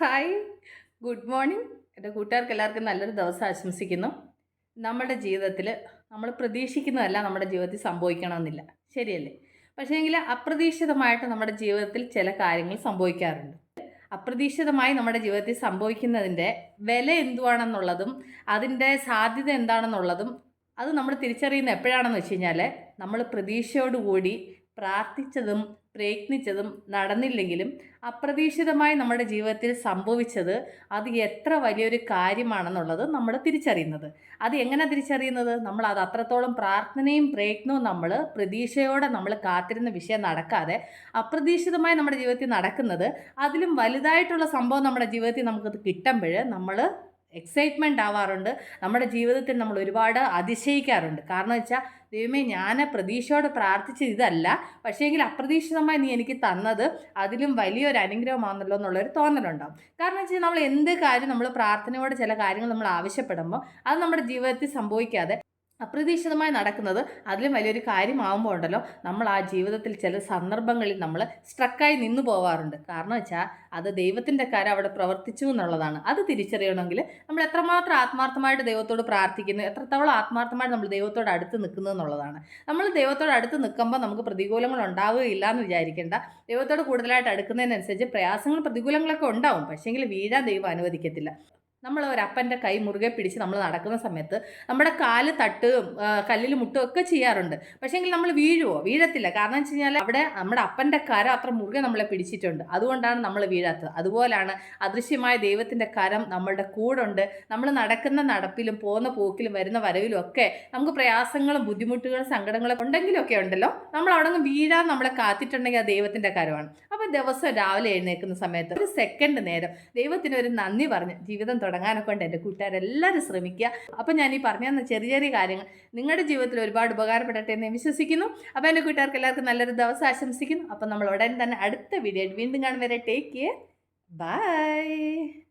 Hi good morning എന്റെ കൂട്ടുകാർക്ക് എല്ലാവർക്കും നല്ലൊരു ദിവസം ആശംസിക്കുന്നു. നമ്മുടെ ജീവിതത്തിൽ നമ്മൾ പ്രതീക്ഷിക്കുന്നതല്ല നമ്മുടെ ജീവിതത്തിൽ സംഭവിക്കണമെന്നില്ല. ശരിയല്ലേ? പക്ഷേങ്കിൽ അപ്രതീക്ഷിതമായിട്ട് നമ്മുടെ ജീവിതത്തിൽ ചില കാര്യങ്ങൾ സംഭവിക്കാറുണ്ട്. അപ്രതീക്ഷിതമായി നമ്മുടെ ജീവിതത്തിൽ സംഭവിക്കുന്നതിന്റെ വില എന്തുവാണെന്നുള്ളതും അതിന്റെ സാധ്യത എന്താണെന്നുള്ളതും അത് നമ്മൾ തിരിച്ചറിയുന്ന എപ്പോഴാണെന്ന് വെച്ച് കഴിഞ്ഞാൽ നമ്മൾ പ്രതീക്ഷയോടുകൂടി പ്രാർത്ഥിച്ചതും പ്രയത്നിച്ചതും നടന്നില്ലെങ്കിലും അപ്രതീക്ഷിതമായി നമ്മുടെ ജീവിതത്തിൽ സംഭവിച്ചത് അത് എത്ര വലിയൊരു കാര്യമാണെന്നുള്ളത് നമ്മൾ തിരിച്ചറിയുന്നത്. അത് എങ്ങനെ തിരിച്ചറിയുന്നത്? നമ്മൾ അത് അത്രത്തോളം പ്രാർത്ഥനയും പ്രയത്നവും നമ്മൾ പ്രതീക്ഷയോടെ നമ്മൾ കാത്തിരുന്ന വിഷയം നടക്കാതെ അപ്രതീക്ഷിതമായി നമ്മുടെ ജീവിതത്തിൽ നടക്കുന്നത് അതിലും വലുതായിട്ടുള്ള സംഭവം നമ്മുടെ ജീവിതത്തിൽ നമുക്കത് കിട്ടുമ്പോൾ നമ്മൾ എക്സൈറ്റ്മെന്റ് ആവാറുണ്ട്. നമ്മുടെ ജീവിതത്തിൽ നമ്മൾ ഒരുപാട് അതിശയിക്കാറുണ്ട്. കാരണം വെച്ചാൽ ദൈവമേ ഞാൻ പ്രതീക്ഷയോടെ പ്രാർത്ഥിച്ച ഇതല്ല. പക്ഷേങ്കിൽ അപ്രതീക്ഷിതമായി നീ എനിക്ക് തന്നത് അതിലും വലിയൊരു അനുഗ്രഹമാണല്ലോ എന്നുള്ളൊരു തോന്നലുണ്ടാവും. കാരണം വെച്ചാൽ നമ്മൾ എന്ത് കാര്യം നമ്മൾ പ്രാർത്ഥനയോടെ ചില കാര്യങ്ങൾ നമ്മൾ ആവശ്യപ്പെടുമ്പോൾ അത് നമ്മുടെ ജീവിതത്തിൽ സംഭവിക്കാതെ അപ്രതീക്ഷിതമായി നടക്കുന്നത് അതിലും വലിയൊരു കാര്യമാകുമ്പോൾ ഉണ്ടല്ലോ. നമ്മൾ ആ ജീവിതത്തിൽ ചില സന്ദർഭങ്ങളിൽ നമ്മൾ സ്ട്രക്കായി നിന്നു പോവാറുണ്ട്. കാരണം വെച്ചാൽ അത് ദൈവത്തിന്റെ കാര്യം അവിടെ പ്രവർത്തിച്ചു എന്നുള്ളതാണ്. അത് തിരിച്ചറിയണമെങ്കിൽ നമ്മൾ എത്രമാത്രം ആത്മാർത്ഥമായിട്ട് ദൈവത്തോട് പ്രാർത്ഥിക്കുന്നു എത്രത്തോളം ആത്മാർത്ഥമായിട്ട് നമ്മൾ ദൈവത്തോട് അടുത്ത് നിൽക്കുന്നു എന്നുള്ളതാണ്. നമ്മൾ ദൈവത്തോട് അടുത്ത് നിൽക്കുമ്പോൾ നമുക്ക് പ്രതികൂലങ്ങൾ ഉണ്ടാവുകയില്ല എന്ന് വിചാരിക്കേണ്ട. ദൈവത്തോട് കൂടുതലായിട്ട് അടുക്കുന്നതിനനുസരിച്ച് പ്രയാസങ്ങളും പ്രതികൂലങ്ങളൊക്കെ ഉണ്ടാവും. പക്ഷേങ്കിൽ വീഴാൻ ദൈവം അനുവദിക്കത്തില്ല. നമ്മൾ ഒരപ്പന്റെ കൈ മുറുകെ പിടിച്ച് നമ്മൾ നടക്കുന്ന സമയത്ത് നമ്മുടെ കാൽ തട്ടുകയും കല്ലിൽ മുട്ടുകയും ഒക്കെ ചെയ്യാറുണ്ട്. പക്ഷേങ്കിൽ നമ്മൾ വീഴുവോ? വീഴത്തില്ല. കാരണം വെച്ച് കഴിഞ്ഞാൽ അവിടെ നമ്മുടെ അപ്പന്റെ കരം അത്ര മുറുകെ നമ്മളെ പിടിച്ചിട്ടുണ്ട്. അതുകൊണ്ടാണ് നമ്മൾ വീഴാത്തത്. അതുപോലാണ് അദൃശ്യമായ ദൈവത്തിന്റെ കരം നമ്മളുടെ കൂടുണ്ട്. നമ്മൾ നടക്കുന്ന നടപ്പിലും പോകുന്ന പോക്കിലും വരുന്ന വരവിലും ഒക്കെ നമുക്ക് പ്രയാസങ്ങളും ബുദ്ധിമുട്ടുകളും സങ്കടങ്ങളും ഉണ്ടെങ്കിലും ഒക്കെ ഉണ്ടല്ലോ. നമ്മൾ അവിടെ നിന്ന് വീഴാൻ നമ്മളെ കാത്തിട്ടുണ്ടെങ്കിൽ ആ ദൈവത്തിന്റെ കരമാണ്. ദിവസം രാവിലെ എഴുന്നേൽക്കുന്ന സമയത്ത് ഒരു സെക്കൻഡ് നേരം ദൈവത്തിന് ഒരു നന്ദി പറഞ്ഞ് ജീവിതം തുടങ്ങാനൊക്കെ ഉണ്ട് എന്റെ കൂട്ടുകാരെല്ലാവരും ശ്രമിക്കുക. അപ്പം ഞാൻ ഈ പറഞ്ഞു തന്ന ചെറിയ ചെറിയ കാര്യങ്ങൾ നിങ്ങളുടെ ജീവിതത്തിൽ ഒരുപാട് ഉപകാരപ്പെടട്ടെ എന്ന് വിശ്വസിക്കുന്നു. അപ്പോൾ എന്റെ കൂട്ടുകാർക്ക് എല്ലാവർക്കും നല്ലൊരു ദിവസം ആശംസിക്കുന്നു. അപ്പം നമ്മൾ ഉടൻ തന്നെ അടുത്ത വീഡിയോ വീണ്ടും കാണും വരെ. Take care bye